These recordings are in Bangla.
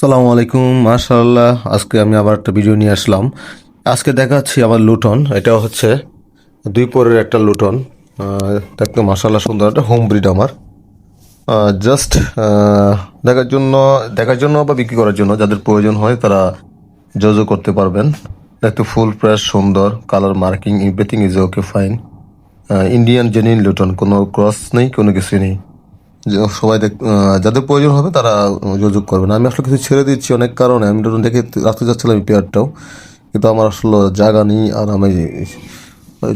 সালামু আলাইকুম, মাশাআল্লাহ। আজকে আমি আবার একটা ভিডিও নিয়ে আসলাম। আজকে দেখাচ্ছি আমার লুটন। এটা হচ্ছে দুই পরের একটা লুটন। দেখতে মাশাআল্লাহ সুন্দর। একটা হোম ব্রিড আমার। জাস্ট দেখার জন্য দেখার জন্য বা বিক্রি করার জন্য যাদের প্রয়োজন হয় তারা যোগাযোগ করতে পারবেন। দেখতে ফুল প্রেস সুন্দর colour marking everything is okay fine Indian genuine Luton. কোনো ক্রস নেই, কোনো কিছু নেই। সবাই যাদের প্রয়োজন হবে তারা যোগাযোগ করবেন। আমি আসলে কিছু ছেড়ে দিচ্ছি অনেক কারণে। আমি ধরুন দেখে রাখতে যাচ্ছিলাম এই পেয়ারটাও। কিন্তু আমার আসলে জায়গা নেই আর আমি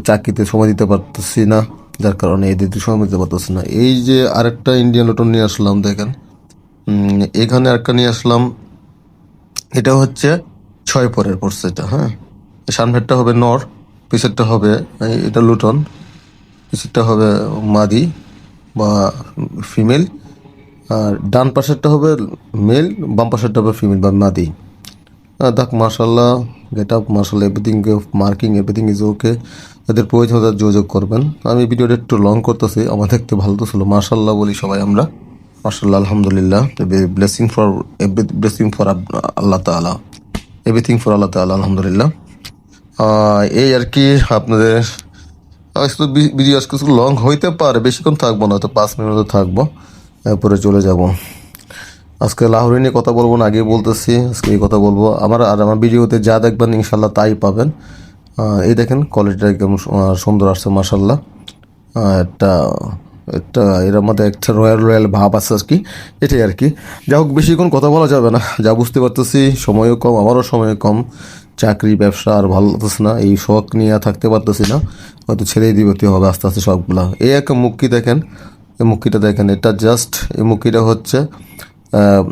চাকরিতে সময় দিতে পারতেছি না। যার কারণে এই দিতে সময় দিতে পারতেছি না। এই যে আরেকটা ইন্ডিয়ান লটন নিয়ে আসলাম, দেখেন। এখানে আরেকটা নিয়ে আসলাম। এটা হচ্ছে ছয় পরের পড়ছে এটা হ্যাঁ? সামনেরটা হবে নর পিছেরটা হবে এটা লুটন। পিছেরটা হবে মাদি। বা ফিমেল আর ডান পাশেরটা হবে মেল বাম পাশেরটা হবে ফিমেল বা মাদি দেখ মার্শাল্লাহ গেট আপ মার্শাল্লাহ everything marking everything is okay যাদের প্রয়োজন তাদের যোগাযোগ করবেন। আমি ভিডিওটা একটু লং করতেছি, আমার দেখতে ভালো তো ছিল। মার্শাল্লাহ বলি সবাই আমরা। মার্শাল্লাহ আলহামদুলিল্লাহ। Blessing for every blessing for আল্লাহ তালা এভরিথিং ফর আল্লাহ তালা আলহামদুলিল্লাহ। এই আর কি আপনাদের ভি- ভিডিও আজকে লং হইতে পারে, বেশিক্ষণ থাকব না তো পাঁচ মিনিট থাকব। এরপরে চলে যাব। আজকে লাহোরি নিয়ে কথা বলব না, আগে বলতেছি, আজকে এই কথা বলব। আমার আর আমার ভিডিওতে যা দেখবেন ইনশাল্লাহ তাই পাবেন। এই দেখেন কোয়ালিটিটা একদম সুন্দর আসছে মাসাল্লাহ একটা একটা, এর মধ্যে একটা রয়্যাল রয়্যাল ভাব আছে আর কি এটাই আর কি। যা হোক, বেশিক্ষণ কথা বলা যাবে না, যা বুঝতে পারতেছি, সময়ও কম, আমারও সময় কম। চাকরি ব্যবসা আর ভালো লাগতেছে না। এই শখ নিয়ে থাকতে পারতেছি না। হয়তো ছেড়েই দিতে হবে? আস্তে আস্তে শখগুলা এই একটা মুক্কি দেখেন এই মুক্তিটা দেখেন। এটা জাস্ট এই মুক্তিটা হচ্ছে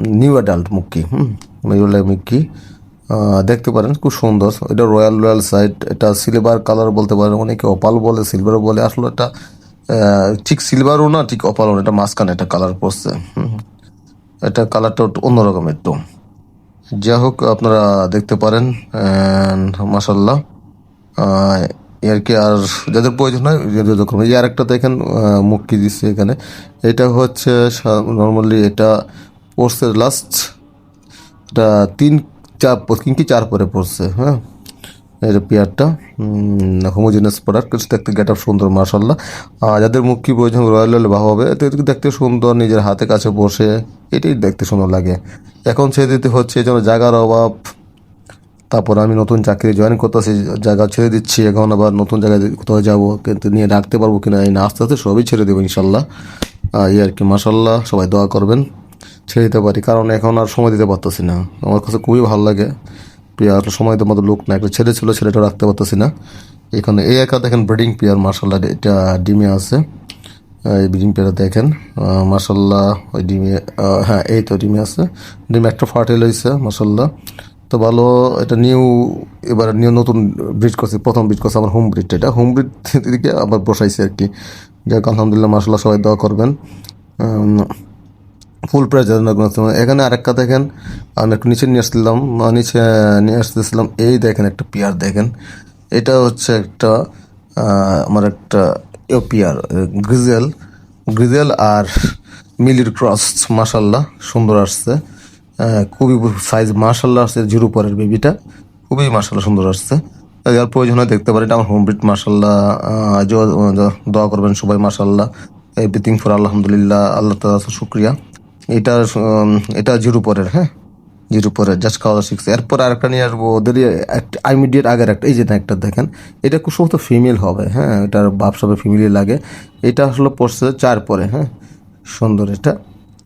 নিউ অ্যাডাল্ট মুক্কি হুম? মুক্কি আহ, দেখতে পারেন খুব সুন্দর। এটা রয়্যাল রয়্যাল সাইড এটা সিলভার কালার বলতে পারেন। অনেকে অপাল বলে সিলভার বলে। আসলে এটা ঠিক সিলভারও না ঠিক অপালও না। এটা মাঝখানে একটা কালার পড়ছে। এটা কালারটা অন্যরকম একটু যা হোক আপনারা দেখতে পারেন মাসাল্লাহ আর কি আর যাদের প্রয়োজন হয় যোগাযোগ করবেন এই আরেকটা দেখেন আহ, মুক্তি দিচ্ছে এখানে। এটা হচ্ছে নর্মালি এটা পড়ছে লাস্ট এটা তিন চার কিনকি চার পরে পড়ছে হ্যাঁ? এটা পেয়ারটা হোমোজিনাস প্রোডাক্ট কিছু দেখতে গেট আপ সুন্দর মার্শাল্লাহ যাদের মুখ কি প্রয়োজন রয়্যাল রয়্যাল ভাব হবে। এতে দেখতে সুন্দর, নিজের হাতে কাছে বসে, এটাই দেখতে সুন্দর লাগে। এখন ছেড়ে দিতে হচ্ছে, এই জন্য জায়গার অভাব। তারপর আমি নতুন চাকরি জয়েন করতেছি, জায়গা ছেড়ে দিচ্ছি। এখন আবার নতুন জায়গায় কোথাও যাব, কিন্তু নিয়ে রাখতে পারব কিনা, এই না, আস্তে আস্তে সবই ছেড়ে দেবো ইনশাল্লাহ এই আর কি মাসাল্লাহ সবাই দোয়া করবেন। ছেড়ে দিতে পারি, কারণ এখন আর সময় দিতে পারতেছি না। আমার কাছে খুবই ভালো লাগে। পেয়ার, সময় তো মতো লোক না, একটা ছেলে ছিল, ছেলেটা রাখতে পারতেছি না। এখানে এই একা দেখেন ব্রিডিং পেয়ার মার্শাল্লাহ এটা ডিমে আছে। এই ব্রিডিং পেয়ার দেখেন মার্শাল্লাহ ওই ডিমে হ্যাঁ এই তো ডিমে আছে। ডিমে একটা ফার্টেল হয়েছে মার্শাল্লাহ তো ভালো, এটা নিউ, এবার নিউ নতুন ব্রিড করছে, প্রথম ব্রিড করছে, আমার হোম ব্রিড এটা। হোম ব্রিড দিকে আবার বসাইছে আর কি। যাক, আলহামদুলিল্লাহ মার্শাল্লাহ সবাই দোয়া করবেন। ফুল প্রাইজ এখানে আরেকটা দেখেন আমি একটু নিচে নিয়ে আসছিলাম নিচে নিয়ে আসতেছিলাম। এই দেখেন একটা পিয়ার দেখেন। এটা হচ্ছে একটা আমার একটা পিয়ার গ্রিজেল গ্রিজেল আর মিলির ক্রস মাসাল্লাহ সুন্দর আসছে। খুবই সাইজ মাসাল্লাহ আসছে, জিরো পরের বেবিটা খুবই মাসাল্লাহ সুন্দর আসছে। যার প্রয়োজন দেখতে পারেন আমার হোম ব্রিড মাসাল্লাহ দোয়া করবেন সবাই মাসাল্লাহ এভরিথিং ফর আলহামদুলিল্লাহ, আল্লাহ তালা শুক্রিয়া। এটা এটা জিরো পরের হ্যাঁ? জিরো পরের জাস্ট খাওয়া শিখছে এরপর আরেকটা নিয়ে আসব ওদেরই আইমিডিয়েট আগের একটা, এই যে একটা দেখেন, এটা খুব সমস্ত ফিমেল হবে হ্যাঁ? এটার বাপ সবে ফিমেলই লাগে। এটা আসলে পড়ছে চার পরে হ্যাঁ? সুন্দর এটা।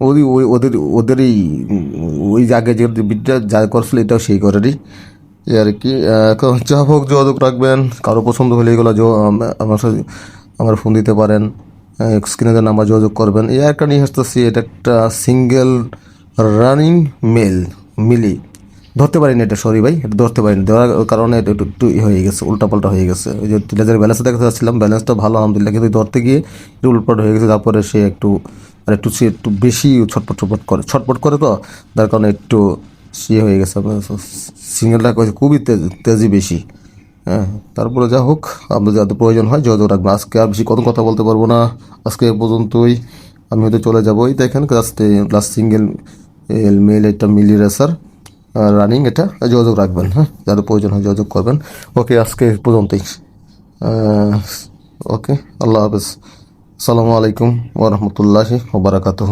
ওই ওই, ওদের, ওদেরই, ওই আগে যে বিদ্যা যা করছিল, এটাও সেই করেরই। এই আর কি যা হোক, যোগাযোগ রাখবেন। কারও পছন্দ হলে এগুলো আমার সাথে, আমার ফোন দিতে পারেন। স্ক্রিনে নাম্বার যোগাযোগ করবেন। এই একটা নিয়ে আসতেছি, এটা একটা সিঙ্গেল রানিং মেল মিলি। ধরতে পারিনি এটা সরি ভাই, এটা ধরতে পারিনি। ধরার কারণে এটা একটু একটু হয়ে গেছে, উল্টাপাল্টা হয়ে গেছে। ওই যে টিলেজের ব্যালেন্স দেখতে চাচ্ছিলাম ব্যালেন্সটা ভালো, আলহামদুলিল্লাহ। কিন্তু ধরতে গিয়ে একটু উল্টপাট হয়ে গেছে, তারপরে সে একটু, আর একটু সে একটু বেশি ছটপট ছটপট করে। ছটপট করে তো তার কারণে একটু সে হয়ে গেছে সিঙ্গেলটা খুবই তেজি বেশি। হ্যাঁ তারপরে যা হোক, আপনাদের যাতে প্রয়োজন হয়, যোগাযোগ রাখবেন। আজকে আর বেশি কত কথা বলতে পারব না। আজকে পর্যন্তই। আমি হয়তো চলে যাব। এই দেখেন class class single L male এটা মিলি রেসার রানিং এটা, যোগাযোগ রাখবেন হ্যাঁ যাতে প্রয়োজন হয় যোগাযোগ করবেন। ওকে, আজকে পর্যন্তই। ওকে, আল্লাহ হাফেজ। আসসালামু আলাইকুম ওরহমতুল্লাহি ওবরাকাতহ